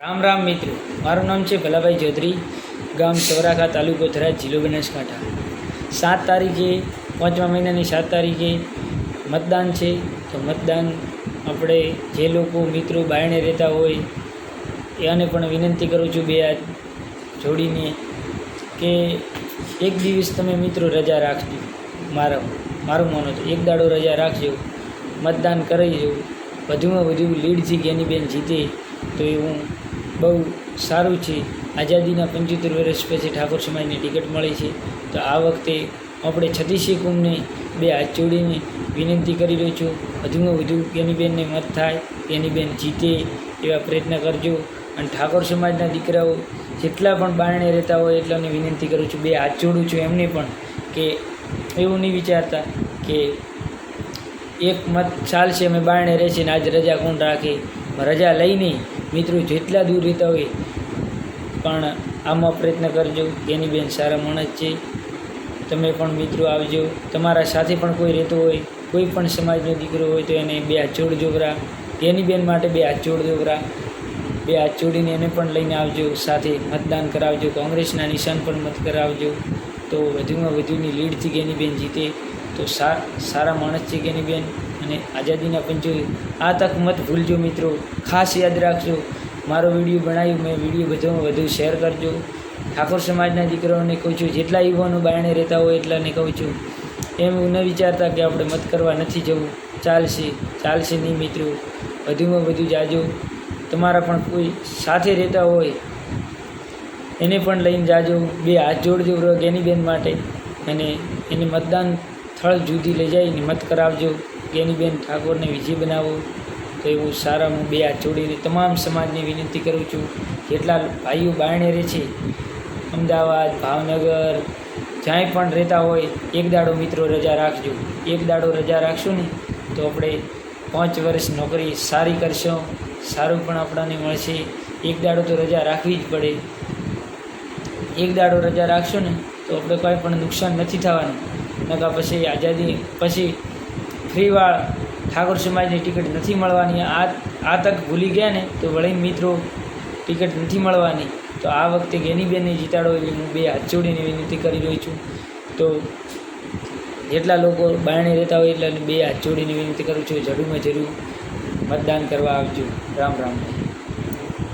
રામ રામ મિત્રો, મારું નામ છે ભલાભાઈ ચૌધરી, ગામ ચોરાખા તાલુકો ધરા જિલ્લો બનાસકાંઠા. સાત તારીખે, પાંચમા મહિનાની સાત તારીખે મતદાન છે, તો મતદાન આપણે જે લોકો મિત્રો બાયણે રહેતા હોય, એને પણ વિનંતી કરું છું બે હાથ જોડીને કે એક દિવસ તમે મિત્રો રજા રાખજો. મારો, મારું માનો છે, એક દાડો રજા રાખજો, મતદાન કરાવી વધુમાં વધુ લીડ છે એની બેન જીતે, તો એવું બહુ સારું છે. આઝાદીના પંચોતેર વર્ષ પછી ઠાકોર સમાજની ટિકિટ મળી છે. તો આ વખતે આપણે છત્રીસી કુંભને બે હાથ જોડીને વિનંતી કરી રહ્યો છું. વધુમાં વધુ જ્ઞાનીબેનને મત થાય જ્ઞાનીબેન જીતે એવા પ્રયત્ન કરજો. અને ઠાકોર સમાજના દીકરાઓ જેટલા પણ બારણે રહેતા હોય એટલાને વિનંતી કરું છું, બે હાથ જોડું છું એમને પણ, કે એવું નહીં વિચારતા કે એક મત ચાલશે, અમે બારણે રહેશે ને આજ રજા કોણ રાખે? રજા લઈને મિત્રો જેટલા દૂર રહેતા હોય પણ આમાં પ્રયત્ન કરજો. એની બેન સારા માણસ છે. તમે પણ મિત્રો આવજો. તમારા સાથે પણ કોઈ રહેતો હોય, કોઈ પણ સમાજનો દીકરો હોય તો એને બે હાથ જોડ જોગરા એની બેન માટે બે હાથ જોડ જોગરા બે હાથ જોડીને એને પણ લઈને આવજો. સાથે મતદાન કરાવજો. કોંગ્રેસના નિશાન પણ મત કરાવજો. તો વધુમાં વધુની લીડથી ગેનીબેન જીતે. તો સા, સારા માણસ છે ગેનીબેન અને આઝાદીના પંચોએ આ તક મત ભૂલજો મિત્રો. ખાસ યાદ રાખજો. મારો વીડિયો બનાવ્યો, મેં વીડિયો બધામાં વધુ શેર કરજો. ઠાકોર સમાજના દીકરાઓને કહું છું, જેટલા યુવાનો બાયણે રહેતા હોય એટલાને કહું છું. એમ ન વિચારતા કે આપણે મત કરવા નથી જવું. ચાલશે ચાલશે નહીં મિત્રો. વધુમાં વધુ જાજો. તમારા પણ કોઈ સાથે રહેતા હોય, એને પણ લઈને જાજો. બે હાથ જોડજો બ્રો ગેનીબેન માટે. અને એને મતદાન સ્થળ જુદી લઈ જાય મત કરાવજો. ગેનીબેન ઠાકોરને વિજય બનાવો. તો એવું સારા હું બે હાથ જોડીને તમામ સમાજને વિનંતી કરું છું. જેટલા ભાઈઓ બારણે રહે છે, અમદાવાદ, ભાવનગર, જ્યાંય પણ રહેતા હોય, એક દાડો મિત્રો રજા રાખજો. એક દાડો રજા રાખશું ને, તો આપણે પાંચ વર્ષ નોકરી સારી કરશો. સારું પણ આપણાને મળશે. એક દાડો તો રજા રાખવી જ પડે. એક દાડો રજા રાખશો ને, તો આપણે કોઈ પણ નુકસાન નથી થવાનું. નકા પછી આઝાદી, પછી ફ્રીવાળ ઠાકોર સમાજની ટિકિટ નથી મળવાની. આ આ તક ભૂલી ગયા ને, તો વળી મિત્રો ટિકિટ નથી મળવાની. તો આ વખતે ગેનીબેનને જીતાડો એટલે હું બે હાથ જોડીને વિનંતી કરી રહ્યો છું. તો જેટલા લોકો બારણે રહેતા હોય એટલા બે હાથ જોડીને વિનંતી કરું છું. જરૂરમાં જરૂર મતદાન કરવા આવજો. રામ રામ.